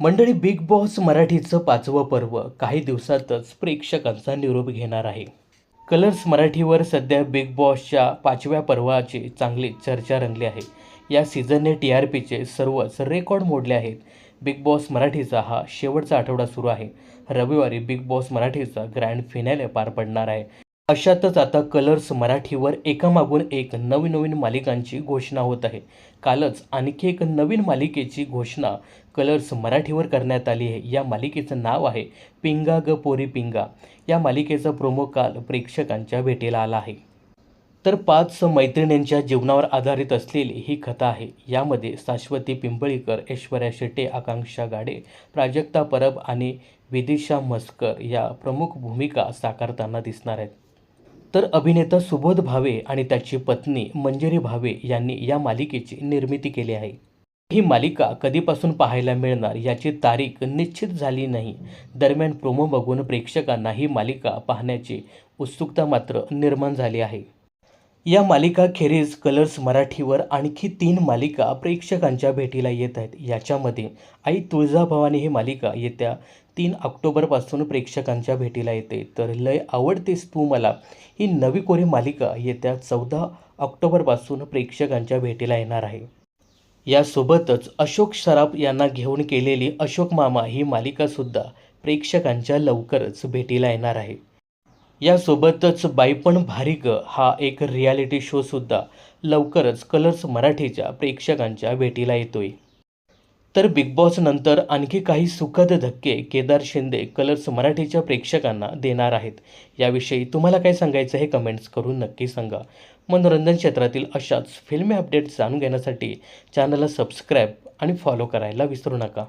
मंडळी big boss मराठीचं पाचवं पर्व काही दिवसातच प्रेक्षकांचा निरोप घेणार आहे. कलर्स मराठीवर सध्या बिग बॉसच्या पाचव्या पर्वाची चांगली चर्चा रंगली आहे. या सीझनने टी आर पीचे सर्वच रेकॉर्ड मोडले आहेत. बिग बॉस मराठीचा हा शेवटचा आठवडा सुरू आहे. रविवारी बिग बॉस मराठीचा ग्रँड फिनाले पार पडणार आहे. अशातच आता कलर्स मराठीवर एकामागून एक नवीन नवीन मालिकांची घोषणा होत आहे. कालच आणखी एक नवीन मालिकेची घोषणा कलर्स मराठीवर करण्यात आली आहे. या मालिकेचं नाव आहे पिंगा ग पोरी पिंगा. या मालिकेचा प्रोमो काल प्रेक्षकांच्या भेटीला आला आहे. तर पाच मैत्रिणींच्या जीवनावर आधारित असलेली ही कथा आहे. यामध्ये शाश्वती पिंपळीकर ऐश्वर्या शेटे आकांक्षा गाडे प्राजक्ता परब आणि विदिशा मस्कर या प्रमुख भूमिका साकारताना दिसणार आहेत. तर अभिनेता सुबोध भावे आणि त्याची पत्नी मंजिरी भावे यांनी या मालिकेची निर्मिती केली आहे. ही मालिका कधीपासून पाहायला मिळणार याची तारीख निश्चित झाली नाही. दरम्यान प्रोमो बघून प्रेक्षकांना ही मालिका पाहण्याची उत्सुकता मात्र निर्माण झाली आहे. या मालिका खेरीज कलर्स मराठीवर आणखी तीन मालिका प्रेक्षकांच्या भेटीला येत आहेत. याच्यामध्ये आई तुळजाभवानी ही मालिका येत्या तीन ऑक्टोबरपासून प्रेक्षकांच्या भेटीला येते. तर लय आवडतेस तू मला ही नवी कोरी मालिका येत्या चौदा ऑक्टोबरपासून प्रेक्षकांच्या भेटीला येणार आहे. यासोबतच अशोक सराफ यांना घेऊन केलेली अशोक मामा ही मालिकासुद्धा प्रेक्षकांच्या लवकरच भेटीला येणार आहे. यासोबतच बाईपण भारी ग. हा एक रियालिटी शोसुद्धा लवकरच कलर्स मराठीच्या प्रेक्षकांच्या भेटीला येतोय. तर बिग बॉस नंतर आणखी काही सुखद धक्के केदार शिंदे कलर्स मराठीच्या प्रेक्षकांना देणार आहेत. याविषयी तुम्हाला काय सांगायचं हे कमेंट्स करून नक्की सांगा. मनोरंजन क्षेत्रातील अशाच फिल्मी अपडेट्स जाणून घेण्यासाठी चॅनलला सबस्क्राईब आणि फॉलो करायला विसरू नका.